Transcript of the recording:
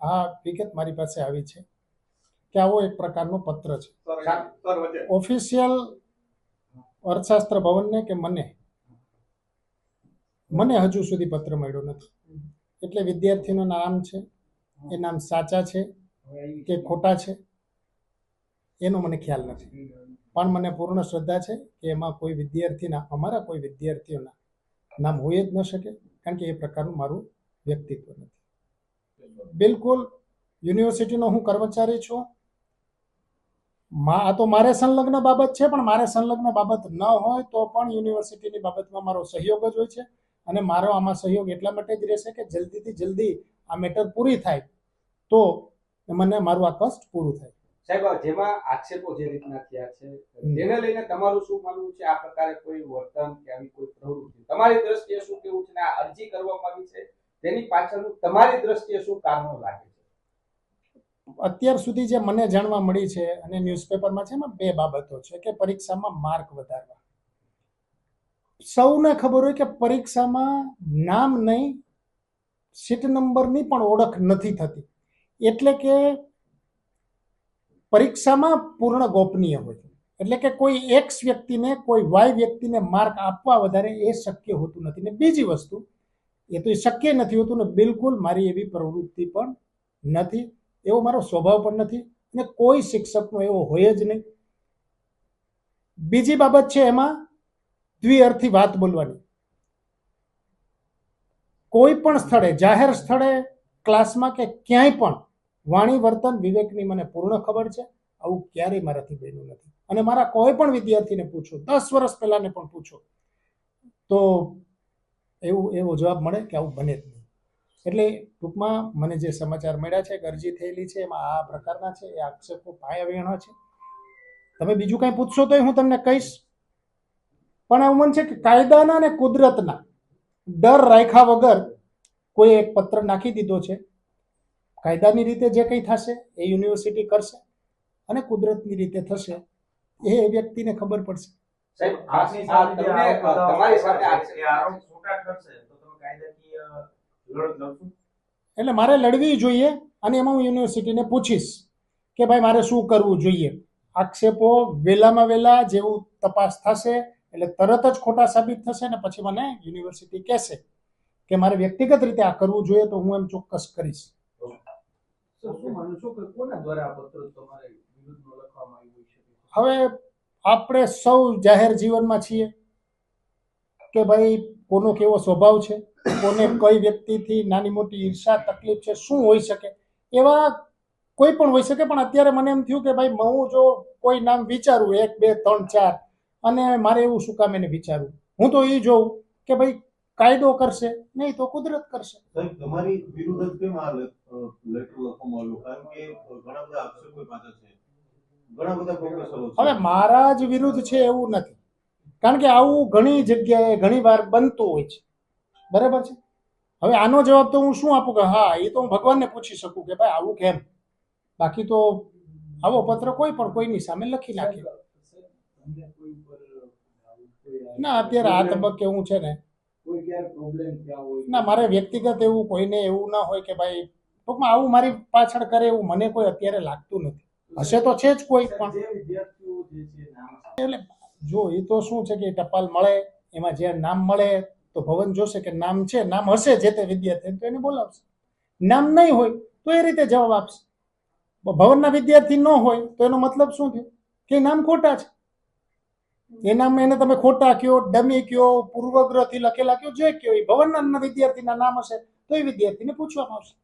આ વિગત મારી પાસે આવી છે કે આવો એક પ્રકારનો પત્ર છે. ઓફિશિયલ અર્થશાસ્ત્ર ભવનને કે મને? મને હજુ સુધી પત્ર મળ્યો નથી. એટલે વિદ્યાર્થીનું નામ છે એ નામ સાચા છે કે ખોટા છે એનો મને ખ્યાલ નથી. પણ મને પૂર્ણ શ્રદ્ધા છે કે એમાં કોઈ વિદ્યાર્થીના અમારા કોઈ વિદ્યાર્થીઓના નામ હોઈ જ ન શકે કારણ કે એ પ્રકારનું મારું વ્યક્તિત્વ નથી. બિલકુલ યુનિવર્સિટીનો હું કર્મચારી છું. આ તો મારે સંલગ્ન બાબત છે પણ મારે સંલગ્ન બાબત ન હોય તો પણ યુનિવર્સિટીની બાબતમાં મારો સહયોગ જ હોય છે અને મારો આમાં સહયોગ એટલા માટે જ રહેશે કે જલ્દીથી જલ્દી આ મેટર પૂરી થાય તો મને મારું આ કષ્ટ પૂરું થાય. સાહેબ જેમાં આક્ષેપો જે રીતના થયા છે તેને લઈને તમારું શું માનવું છે? આ પ્રકારે કોઈ વર્તન કે આવી કોઈ પ્રવૃત્તિ? તમારી દ્રષ્ટિએ શું કેવું છે આ અરજી કરવામાં આવી છે? તેની પાછળનું તમારી દ્રષ્ટિએ શું કારણો લાગે છે? અત્યાર સુધી જે મને જાણવા મળી છે અને ન્યૂઝપેપરમાં છે એમાં બે બાબતો છે કે પરીક્ષામાં માર્ક વધારવા. સૌને ખબર હોય કે પરીક્ષામાં નામ નહીં, સીટ નંબરની પણ ઓળખ નથી થતી. એટલે કે પરીક્ષામાં પૂર્ણ ગોપનીય હોય. એટલે કે કોઈ એક્સ વ્યક્તિને, કોઈ વાય વ્યક્તિને માર્ક આપવા વધારે એ શક્ય હોતું નથી. ને બીજી વસ્તુ એ તો શક્ય નથી હોતું ને બિલકુલ મારી એવી પ્રવૃત્તિ પણ નથી. એવો મારો સ્વભાવ પણ નથી અને કોઈ શિક્ષકનો એવો હોય જ નહીં. બીજી બાબત છે એમાં દ્વિઅર્થી વાત બોલવાની. કોઈ પણ સ્થળે, જાહેર સ્થળે, ક્લાસમાં કે ક્યાંય પણ વાણી, વર્તન, વિવેકની મને પૂર્ણ ખબર છે. આવું ક્યારેય મારાથી બન્યું નથી. અને મારા કોઈ પણ વિદ્યાર્થીને પૂછો, દસ વર્ષ પહેલાને પણ પૂછો, તો એવું, એવો જવાબ મળે કે આવું બને જ નહીં. એટલે ટૂંકમાં મને જે સમાચાર મળ્યા છે કે અરજી થયેલી છે, એમાં આ પ્રકારના છે, એ આક્ષેપો પાયા વેણા છે. તમે બીજું કાંઈ પૂછશો તોય હું તમને કહીશ. પણ એવું મન છે કે કાયદાના અને કુદરતના ડર રાખ્યા વગર કોઈ એક પત્ર નાખી દીધો છે. કાયદાની રીતે જે કંઈ થશે, એ યુનિવર્સિટી કરશે અને કુદરતની રીતે થશે, એ વ્યક્તિને ખબર પડશે. સાહેબ આ આ તમારી સાથે આરોપ ખોટા ઠરશે તો તમે કાયદાકીય લડત લડશો? એટલે મારે લડવી જોઈએ અને એમાં હું યુનિવર્સિટીને પૂછીશ કે ભાઈ મારે શું કરવું જોઈએ? આક્ષેપો વહેલામાં વહેલા જેવું તપાસ થશે એટલે તરત જ ખોટા સાબિત થશે ને પછી મને યુનિવર્સિટી કહેશે કે મારે વ્યક્તિગત રીતે આ કરવું જોઈએ તો હું એમ ચોક્કસ કરીશ. સર શું માનો છો કે કોના દ્વારા આ પત્ર તમારે વિરુદ્ધમાં લખવામાં આવ્યું હોઈ શકે હવે આપણે સૌ જાહેર જીવનમાં છીએ કે ભાઈ, કોનો કેવો સ્વભાવ છે, કોને કઈ વ્યક્તિથી નાની મોટી ઈર્ષા, તકલીફ છે, શું હોઈ શકે? એવા કોઈ પણ હોઈ શકે, પણ અત્યારે મને એમ થયું કે ભાઈ, હું જો કોઈ નામ વિચારું, એક, બે, ત્રણ, ચાર, અને મારે એવું શું કામ એને વિચારવું? હું તો એ જોઉં કે ભાઈ, કાયદો કરશે, નહીં તો કુદરત કરશે. તમારી વિરુદ્ધ કેમ આ લેટર લખવામાં આવ્યો? કારણ કે ઘણા બધા આક્ષેપો પાછા છે ઘણા બધા પ્રોફેસરો છે હવે મારા જ વિરુદ્ધ છે એવું નથી. કારણ કે આવું ઘણી જગ્યાએ ઘણી વાર બનતું હોય છે. બરાબર છે? હવે આનો જવાબ તો હું શું આપું કે હા એ તો હું ભગવાનને પૂછી શકું કે ભાઈ આવું કેમ? બાકી તો આવો પત્ર કોઈ પણ કોઈની સામે લખી નાખે. ના અત્યારે આ તબક્કે હું છે ને ના મારે વ્યક્તિગત એવું કોઈને એવું ના હોય કે ભાઈ ટૂંકમાં આવું મારી પાછળ કરે એવું મને કોઈ અત્યારે લાગતું નથી. હશે તો છે જ કોઈ પણ. નામ જો એ તો શું છે કે ટપાલ મળે એમાં જે નામ મળે તો ભવન જોશે કે નામ છે નામ હશે જે તે વિદ્યાર્થી તો એને બોલાવશે. નામ નહીં હોય તો એ રીતે જવાબ આપશે. ભવનના વિદ્યાર્થી ન હોય તો એનો મતલબ શું થયો કે નામ ખોટા છે. એ નામ એને તમે ખોટા કયો ડમી કયો પૂર્વગ્રહથી લખેલા કયો જે કયો એ ભવનના વિદ્યાર્થીના નામ હશે તો એ વિદ્યાર્થીને પૂછવામાં આવશે.